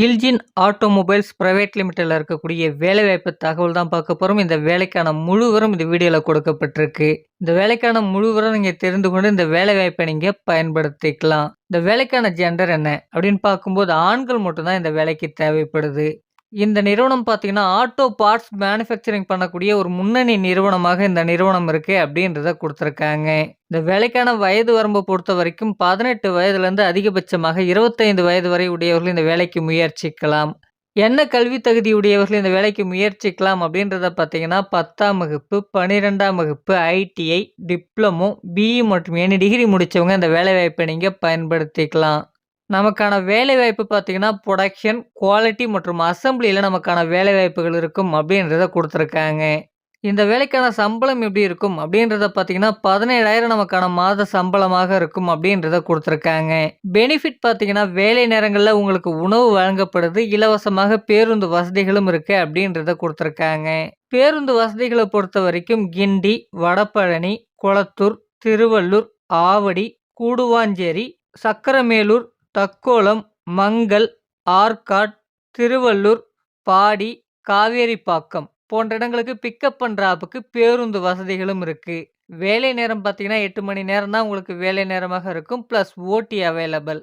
இல்ஜின் automobiles private லிமிடெட்ல இருக்கக்கூடிய வேலைவாய்ப்பு தகவல் தான் பார்க்க போகிறோம் இந்த வேலைக்கான முழுவரும் இந்த வீடியோவில் கொடுக்கப்பட்டிருக்கு. இந்த வேலைக்கான முழுவரும் நீங்கள் தெரிந்து கொண்டு இந்த வேலைவாய்ப்பை நீங்கள் பயன்படுத்திக்கலாம். இந்த வேலைக்கான ஜெண்டர் என்ன அப்படின்னு பார்க்கும்போது ஆண்கள் மட்டும்தான் இந்த வேலைக்கு தேவைப்படுது. இந்த நிறுவனம் பார்த்தீங்கன்னா, ஆட்டோ பார்ட்ஸ் மேனுஃபேக்சரிங் பண்ணக்கூடிய ஒரு முன்னணி நிறுவனமாக இந்த நிறுவனம் இருக்குது அப்படின்றத கொடுத்துருக்காங்க இந்த வேலைக்கான வயது வரம்பை பொறுத்த வரைக்கும் பதினெட்டு வயதுலேருந்து அதிகபட்சமாக 25 வயது வரை உடையவர்கள் இந்த வேலைக்கு முயற்சிக்கலாம். என்ன கல்வி தகுதி உடையவர்கள் இந்த வேலைக்கு முயற்சிக்கலாம் அப்படின்றத பார்த்தீங்கன்னா, 10ஆம் வகுப்பு, 12ஆம் வகுப்பு, ஐடிஐ, டிப்ளமோ, பிஇ மற்றும் எனி டிகிரி முடித்தவங்க இந்த வேலைவாய்ப்பை நீங்கள் பயன்படுத்திக்கலாம். நமக்கான வேலைவாய்ப்பு பார்த்தீங்கன்னா, புரொடக்ஷன், குவாலிட்டி மற்றும் அசம்பிளியில் நமக்கான வேலைவாய்ப்புகள் இருக்கும் அப்படின்றத கொடுத்துருக்காங்க இந்த வேலைக்கான சம்பளம் எப்படி இருக்கும் அப்படின்றத பார்த்தீங்கன்னா, 17,000 நமக்கான மாத சம்பளமாக இருக்கும் அப்படின்றத கொடுத்துருக்காங்க பெனிஃபிட் பார்த்தீங்கன்னா, வேலை நேரங்களில் உங்களுக்கு உணவு வழங்கப்படுது. இலவசமாக பேருந்து வசதிகளும் இருக்கு அப்படின்றத கொடுத்துருக்காங்க பேருந்து வசதிகளை பொறுத்த வரைக்கும் கிண்டி, வடபழனி, குளத்தூர் திருவள்ளூர், ஆவடி, கூடுவாஞ்சேரி, சக்கரமேலூர், தக்கோலம், மங்கல், ஆற்காட், திருவள்ளூர், பாடி, காவேரிப்பாக்கம் போன்ற இடங்களுக்கு பிக்கப் பண்ணுற ஆப்புக்கு பேருந்து வசதிகளும் இருக்குது வேலை நேரம் பார்த்தீங்கன்னா, எட்டு மணி நேரம் தான் உங்களுக்கு வேலை நேரமாக இருக்கும். ப்ளஸ் ஓடி அவைலபிள்.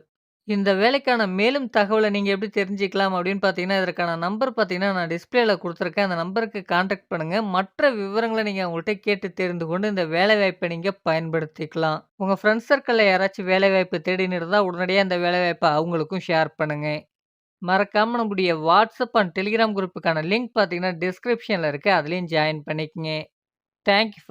இந்த வேலைக்கான மேலும் தகவலை நீங்கள் எப்படி தெரிஞ்சுக்கலாம் அப்படின்னு பார்த்தீங்கன்னா, இதற்கான நம்பர் பார்த்தீங்கன்னா, நான் டிஸ்பிளேல கொடுத்துருக்கேன் அந்த நம்பருக்கு காண்டாக்ட் பண்ணுங்கள் மற்ற விவரங்களை நீங்கள் அவங்கள்ட்ட கேட்டு தெரிந்து கொண்டு இந்த வேலைவாய்ப்பை நீங்கள் பயன்படுத்திக்கலாம். உங்கள் ஃப்ரெண்ட்ஸ் சர்க்கிளில் யாராச்சும் வேலைவாய்ப்பு தேடின்னு இருந்தால் உடனடியாக இந்த வேலைவாய்ப்பை அவங்களுக்கும் ஷேர் பண்ணுங்கள் மறக்காம நம்முடைய வாட்ஸ்அப் அண்ட் டெலிகிராம் குரூப்புக்கான லிங்க் பார்த்தீங்கன்னா, டிஸ்கிரிப்ஷன்ல இருக்கு. அதுலேயும் ஜாயின் பண்ணிக்கங்க. Thank you